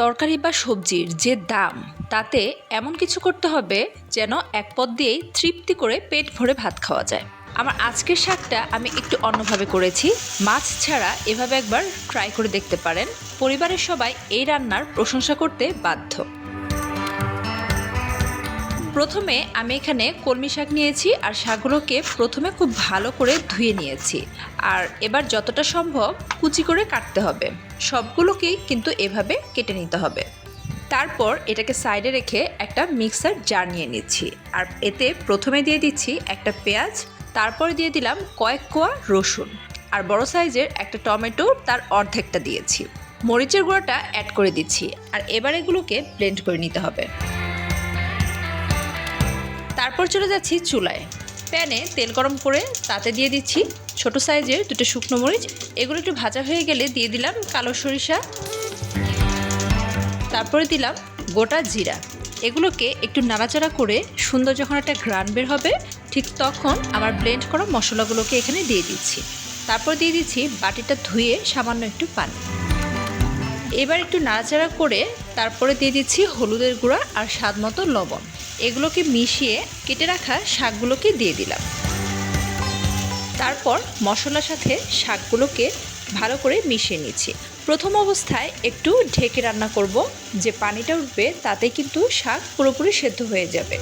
তরকারি বা সবজির যে দাম, তাতে এমন কিছু করতে হবে যেন এক পদ দিয়েই তৃপ্তি করে পেট ভরে ভাত খাওয়া যায়। আমার আজকের শাকটা আমি একটু অন্যভাবে করেছি। মাছ ছাড়া এভাবে একবার ট্রাই করে দেখতে পারেন। পরিবারের সবাই এই রান্নার প্রশংসা করতে বাধ্য। প্রথমে আমি এখানে কলমি শাক নিয়েছি আর শাকগুলোকে প্রথমে খুব ভালো করে ধুয়ে নিয়েছি। আর এবার যতটা সম্ভব কুচি করে কাটতে হবে। সবগুলোকেই কিন্তু এভাবে কেটে নিতে হবে। তারপর এটাকে সাইডে রেখে একটা মিক্সার জার নিয়ে নিচ্ছি। আর এতে প্রথমে দিয়ে দিচ্ছি একটা পেঁয়াজ, তারপর দিয়ে দিলাম কয়েক কোয়া রসুন। আর বড় সাইজের একটা টমেটো তার অর্ধেকটা দিয়েছি। মরিচের গুঁড়োটা অ্যাড করে দিচ্ছি। আর এবার এগুলোকে ব্লেন্ড করে নিতে হবে। তারপর চলে যাচ্ছি চুলায়। প্যানে তেল গরম করে তাতে দিয়ে দিচ্ছি ছোট সাইজের দুটো শুকনো মরিচ। এগুলো একটু ভাজা হয়ে গেলে দিয়ে দিলাম কালো সরিষা। তারপরে দিলাম গোটা জিরা। এগুলোকে একটু নাড়াচাড়া করে সুন্দর যখন একটা গ্রান বের হবে, ঠিক তখন আমার ব্লেন্ড করা মশলাগুলোকে এখানে দিয়ে দিচ্ছি। তারপর দিয়ে দিচ্ছি বাটিটা ধুয়ে সামান্য একটু পানি। এবার একটু নাড়াচাড়া করে তারপরে দিয়ে দিচ্ছি হলুদের গুঁড়া আর স্বাদ মতো লবণ। এগুলোকে মিশিয়ে কেটে রাখা শাকগুলোকে দিয়ে দিলাম। তারপর মশলার সাথে শাকগুলোকে ভালো করে মিশিয়ে নিচ্ছি। প্রথম অবস্থায় একটু ঢেকে রান্না করব। যে পানিটা উঠবে তাতে কিন্তু শাক পুরোপুরি সেদ্ধ হয়ে যাবে।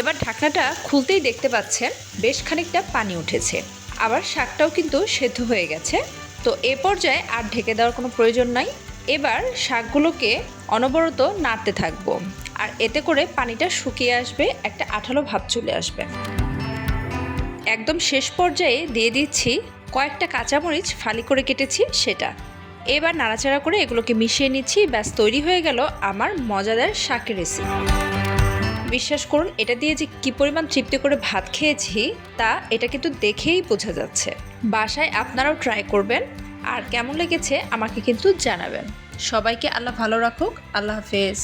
এবার ঢাকনাটা খুলতেই দেখতে পাচ্ছেন বেশ খানিকটা পানি উঠেছে। আবার শাকটাও কিন্তু সেদ্ধ হয়ে গেছে। তো এ পর্যায়ে আর ঢেকে দেওয়ার কোনো প্রয়োজন নাই। এবার শাকগুলোকে অনবরত নাড়তে থাকব। আর এতে করে পানিটা শুকিয়ে আসবে, একটা আঠালো ভাব চলে আসবে। একদম শেষ পর্যায়ে দিয়ে দিচ্ছি কয়েকটা কাঁচামরিচ ফালি করে কেটেছি সেটা। এবার নাড়াচাড়া করে এগুলোকে মিশিয়ে নিচ্ছি, ব্যাস তৈরি হয়ে গেল আমার মজাদার শাকের রেসিপি বিশ্বাস করুন, এটা দিয়ে যে কী পরিমাণ তৃপ্তি করে ভাত খেয়েছি, তা এটা কিন্তু দেখেই বোঝা যাচ্ছে। বাসায় আপনারাও ট্রাই করবেন। আর কেমন লেগেছে আমাকে কিন্তু জানাবেন। সবাইকে আল্লাহ ভালো রাখুক আল্লাহ হাফেজ।